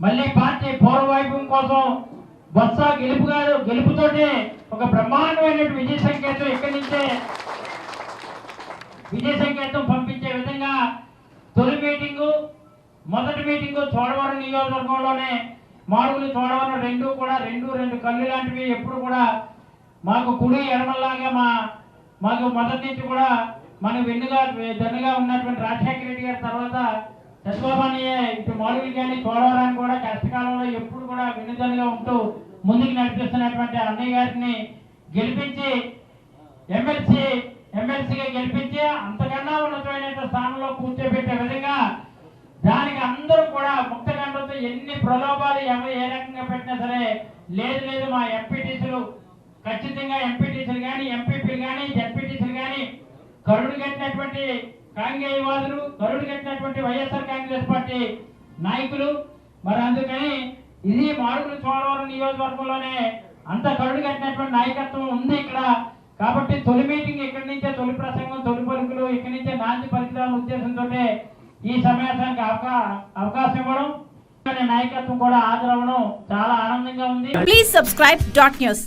మళ్ళీ పార్టీ పూర్వవైభవం కోసం బొత్స గెలుపు గారు గెలుపుతోటే ఒక బ్రహ్మాండమైన విజయ సంకేతం ఇక్కడి నుంచే విజయ సంకేతం పంపించే విధంగా తొలి మీటింగు మొదటి మీటింగు చోడవరం నియోజకవర్గంలోనే మాడుగులు చోడవరం రెండు కూడా రెండు రెండు కళ్ళు లాంటివి ఎప్పుడు కూడా మాకు కుడి ఎడమలాగా మా మాకు మొదటి నుంచి కూడా మన వెన్నుగా దన్నుగా ఉన్నటువంటి రాజశేఖర రెడ్డి గారి తర్వాత సత్యబాబానయ్య ఇటు మాడుగులు కానీ చోడవరాన్ని కూడా కష్టకాలంలో ఎప్పుడు కూడా వినుదలుగా ఉంటూ ముందుకు నడిపిస్తున్నటువంటి అన్నయ్య గారిని గెలిపించి ఎమ్మెల్సీ ఎమ్మెల్సీగా గెలిపించి అంతకన్నా ఉన్నతమైన స్థానంలో కూర్చోబెట్టే విధంగా దానికి అందరూ కూడా ముక్తకంఠంతో ఎన్ని ప్రలోభాలు ఎవరు ఏ రకంగా పెట్టినా సరే లేదు లేదు మా ఎంపీటీసీలు ఖచ్చితంగా ఎంపీటీసీలు కానీ ఎంపీపీలు కానీ జడ్పీటీసీలు కానీ కరుడు కట్టినటువంటి కాంగేయవాదులు గరుడు కట్టినటువంటి వైఎస్ఆర్ కాంగ్రెస్ పార్టీ నాయకులు. మరి అందుకని ఇది మాడుగులు చోడవరం నియోజకవర్గంలోనే అంత కరుడు కట్టినటువంటి నాయకత్వం ఉంది ఇక్కడ. కాబట్టి తొలి మీటింగ్ ఇక్కడి నుంచే తొలి ప్రసంగం తొలి పలుకులు ఇక్కడి నుంచే నాంది పలికిదాని ఉద్దేశంతో ఈ సమావేశానికి అవకా అవకాశం ఇవ్వడం. నాయకత్వం కూడా హాజరవ్వడం చాలా ఆనందంగా ఉంది. Please subscribe dot news